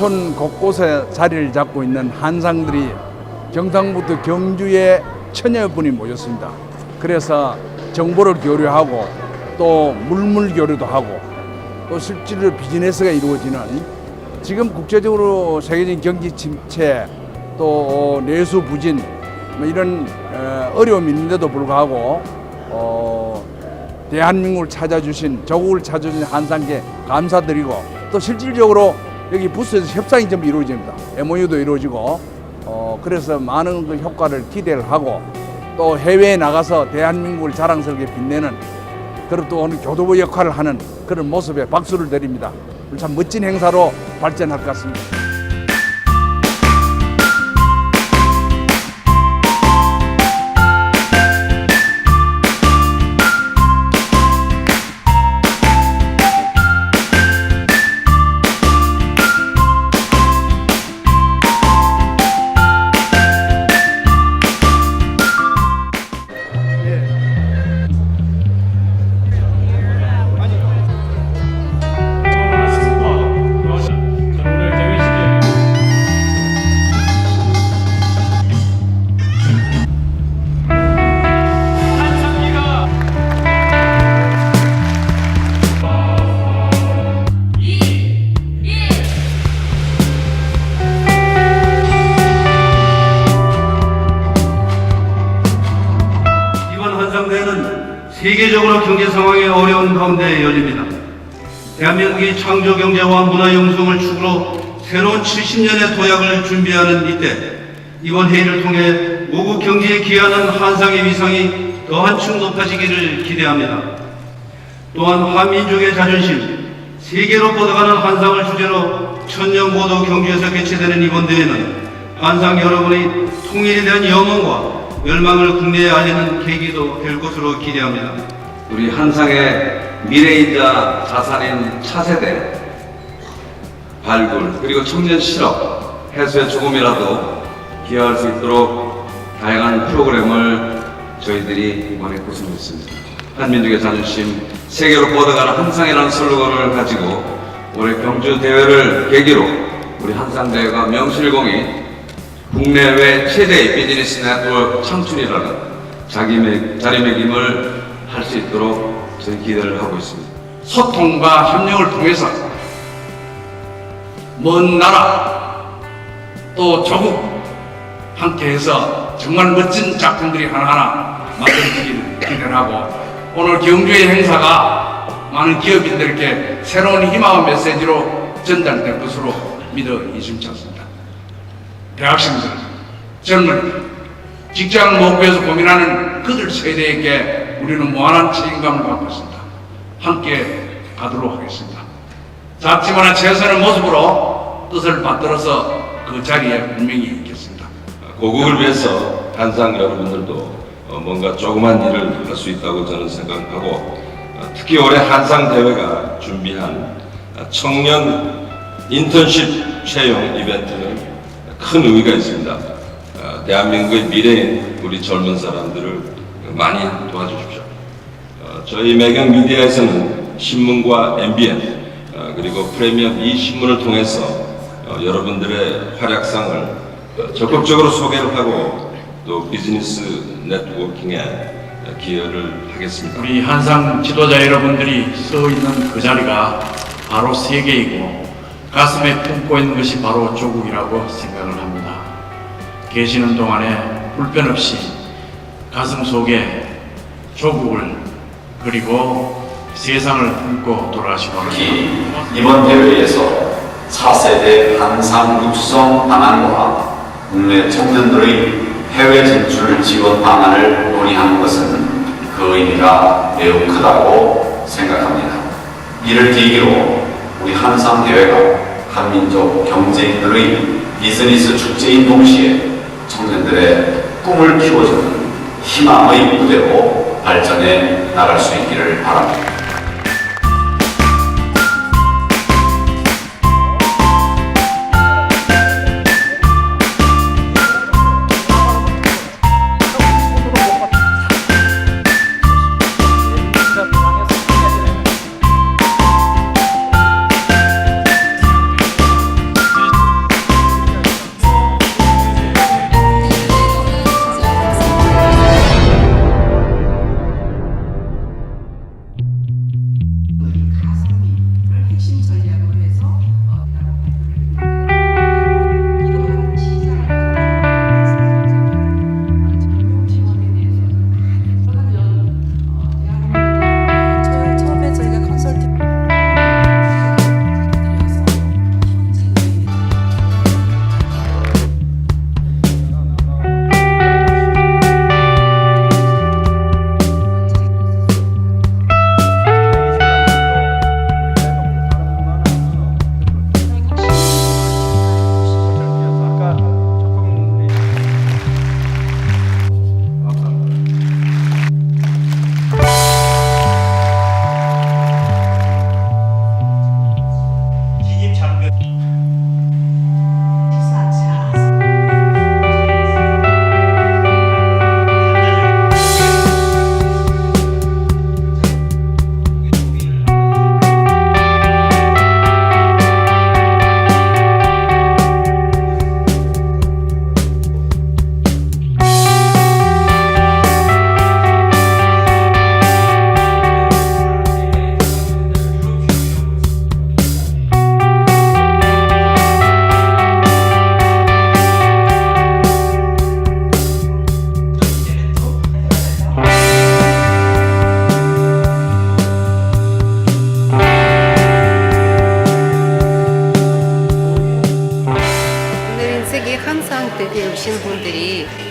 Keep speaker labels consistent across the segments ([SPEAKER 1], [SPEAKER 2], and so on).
[SPEAKER 1] 지구촌 곳곳에 자리를 잡고 있는 한상들이 경상부터 경주에 천여 분이 모였습니다. 그래서 정보를 교류하고 또 물물 교류도 하고 또 실제로 비즈니스가 이루어지는 지금 국제적으로 세계적인 경기 침체 또 내수 부진 뭐 이런 어, 어려움이 있는데도 불구하고 어, 대한민국을 찾아주신 조국을 찾아주신 한상께 감사드리고 또 실질적으로 여기 부스에서 협상이 좀 이루어집니다. MOU도 이루어지고 어, 그래서 많은 그 효과를 기대를 하고 또 해외에 나가서 대한민국을 자랑스럽게 빛내는 그리고 또 오늘 교도부 역할을 하는 그런 모습에 박수를 드립니다. 참 멋진 행사로 발전할 것 같습니다.
[SPEAKER 2] 세계적으로 경제 상황이 어려운 가운데 열립니다. 대한민국이 창조 경제와 문화 영성을 축으로 새로운 70년의 도약을 준비하는 이때 이번 회의를 통해 우국 경제에 기여하는 한상의 위상이 더 한층 높아지기를 기대합니다. 또한 한민족의 자존심, 세계로 뻗어가는 한상을 주제로 천년고도 경주에서 개최되는 이번 대회는 한상 여러분의 통일에 대한 염원과 열망을 국내에 알리는 계기도 될 것으로 기대합니다.
[SPEAKER 3] 우리 한상의 미래이자 자산인 차세대 발굴 그리고 청년 실업 해소에 조금이라도 기여할 수 있도록 다양한 프로그램을 저희들이 이번에 구성했습니다. 한민족의 자존심 세계로 뻗어가는 한상이라는 슬로건을 가지고 올해 경주 대회를 계기로 우리 한상 대회가 명실공히 국내외 최대의 비즈니스 네트워크 창출이라는 자기매, 자리매김을 할 수 있도록 저희 기대를 하고 있습니다.
[SPEAKER 1] 소통과 협력을 통해서 먼 나라 또 조국 함께해서 정말 멋진 작품들이 하나하나 만들어지기를 기대를 하고 오늘 경주의 행사가 많은 기업인들께 새로운 희망의 메시지로 전달될 것으로 믿어 의심치 않습니다. 대학생들, 젊은이, 직장을 못 구해서 고민하는 그들 세대에게 우리는 무한한 책임감을 갖고 있습니다. 함께 가도록 하겠습니다. 작지만 최선의 모습으로 뜻을 받들어서 그 자리에 분명히 있겠습니다.
[SPEAKER 4] 고국을 위해서 한상 여러분들도 어, 뭔가 조그만 일을 할 수 있다고 저는 생각하고 어, 특히 올해 한상 대회가 준비한 어, 청년 인턴십 채용 이벤트는 큰 의미가 있습니다. 어, 대한민국의 미래인 우리 젊은 사람들을 많이 도와주십시오. 어, 저희 매경 미디어에서는 신문과 MBN 어, 그리고 프리미엄 이 신문을 통해서 어, 여러분들의 활약상을 어, 적극적으로 소개를 하고 또 비즈니스 네트워킹에 어, 기여를 하겠습니다.
[SPEAKER 5] 우리 한상 지도자 여러분들이 서 있는 그 자리가 바로 세계이고 가슴에 품고 있는 것이 바로 조국이라고 생각을 합니다. 계시는 동안에 불편 없이 가슴 속에 조국을 그리고 세상을 품고 바랍니다.
[SPEAKER 6] 특히 이번 대회에서 4세대 한상 육성 방안과 국내 청년들의 해외 진출 지원 방안을 논의하는 것은 그 의미가 매우 크다고 생각합니다. 이를 계기로 우리 한상 대회가 한민족 경제인들의 비즈니스 축제인 동시에 청년들의 꿈을 키워주는 희망의 무대로 발전해 나갈 수 있기를 바랍니다.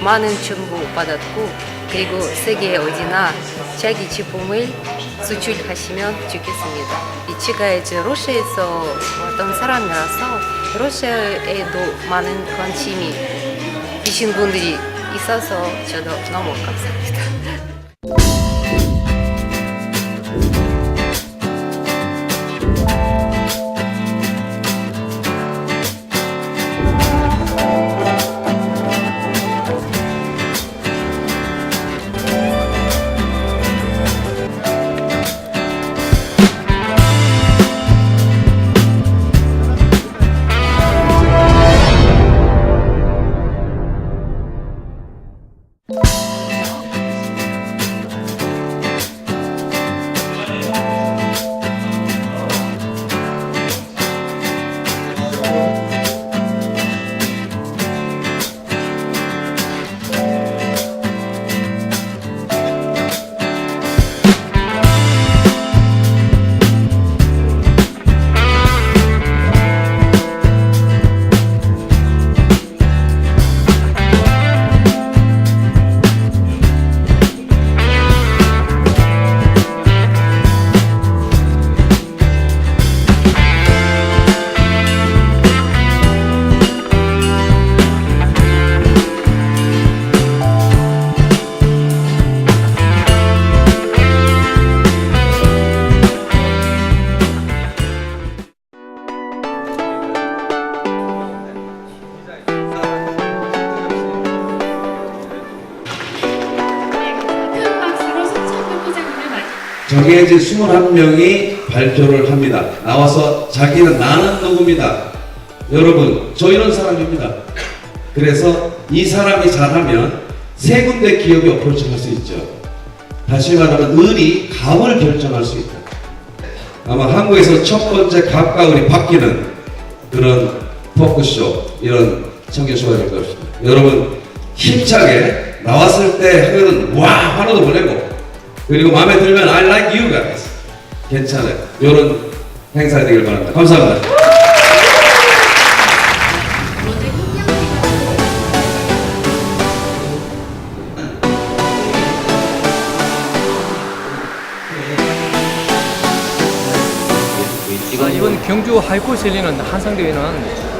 [SPEAKER 7] 많은 정보 받았고 그리고 세계 어디나 자기 제품을 수출하시면 좋겠습니다. 이 제가 이제 러시아에서 왔던 사람이라서 러시아에도 많은 관심이 계신 분들이 있어서 저도 너무 감사합니다.
[SPEAKER 8] 정해진 21명이 발표를 합니다. 나와서 자기는 나는 누구입니다. 여러분, 저 이런 사람입니다. 그래서 이 사람이 잘하면 세 군데 기업이 어프로치 할 수 있죠. 다시 말하면 을이 갑을 결정할 수 있다. 아마 한국에서 첫 번째 갑과 을이 바뀌는 그런 토크쇼, 이런 청계쇼가 될 것입니다. 여러분, 힘차게 나왔을 때 하면은 와! 환호도 보내고 그리고 마음에 들면 I like you guys. 괜찮아요. 이런 행사 되길 바랍니다. 감사합니다.
[SPEAKER 9] 아, 이번 경주 하이콜스 열리는 한상 대회는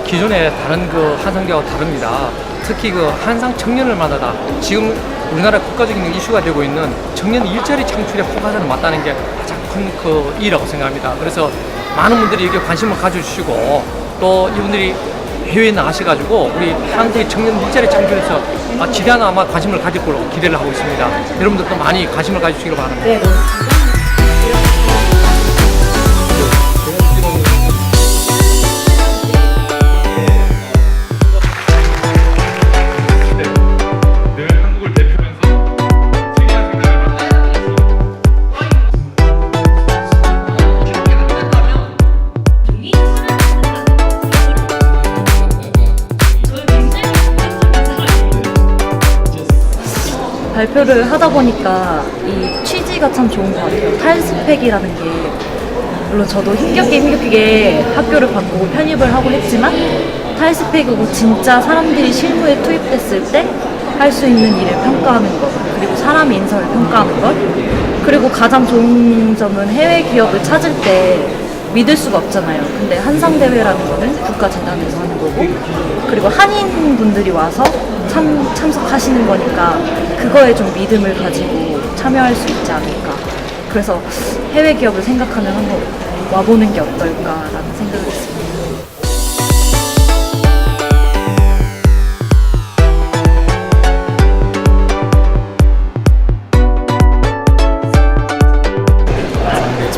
[SPEAKER 9] 기존의 다른 그 한상 대회와 다릅니다. 특히 그 한상 청년을 만나다 지금 우리나라 국가적인 이슈가 되고 있는 청년 일자리 창출에 포커스를 맞다는 게 가장 큰그 이라고 생각합니다. 그래서 많은 분들이 여기에 관심을 가져주시고 또 이분들이 해외에 나가셔가지고 우리 한국의 청년 일자리 창출에서 아, 지대한 아마 관심을 가질 걸로 기대를 하고 있습니다. 여러분들도 많이 관심을 가져주시기 바랍니다.
[SPEAKER 4] 늘
[SPEAKER 10] 발표를 하다 보니까 이 취지가 참 좋은 것 같아요. 탈스펙이라는 게 물론 저도 힘겹게 힘겹게 학교를 바꾸고 편입을 하고 했지만 탈스펙이고 진짜 사람들이 실무에 투입됐을 때 할 수 있는 일을 평가하는 것 그리고 사람 인성을 평가하는 것 그리고 가장 좋은 점은 해외 기업을 찾을 때 믿을 수가 없잖아요. 근데 한상 대회라는 거는 국가 재단에서 하는 거고 그리고 한인 분들이 와서 참 참석하시는 거니까 그거에 좀 믿음을 가지고 참여할 수 있지 않을까. 그래서 해외 기업을 생각하면 한번 와보는 게 어떨까라는 생각을 했습니다.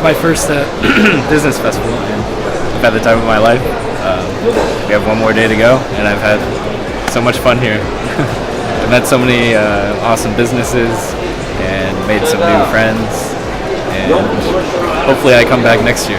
[SPEAKER 11] My first uh, business festival, and I've had the time of my life. Um, we have one more day to go, and I've had so much fun here. I've met so many uh, awesome businesses and made some new friends, and hopefully I come back next year.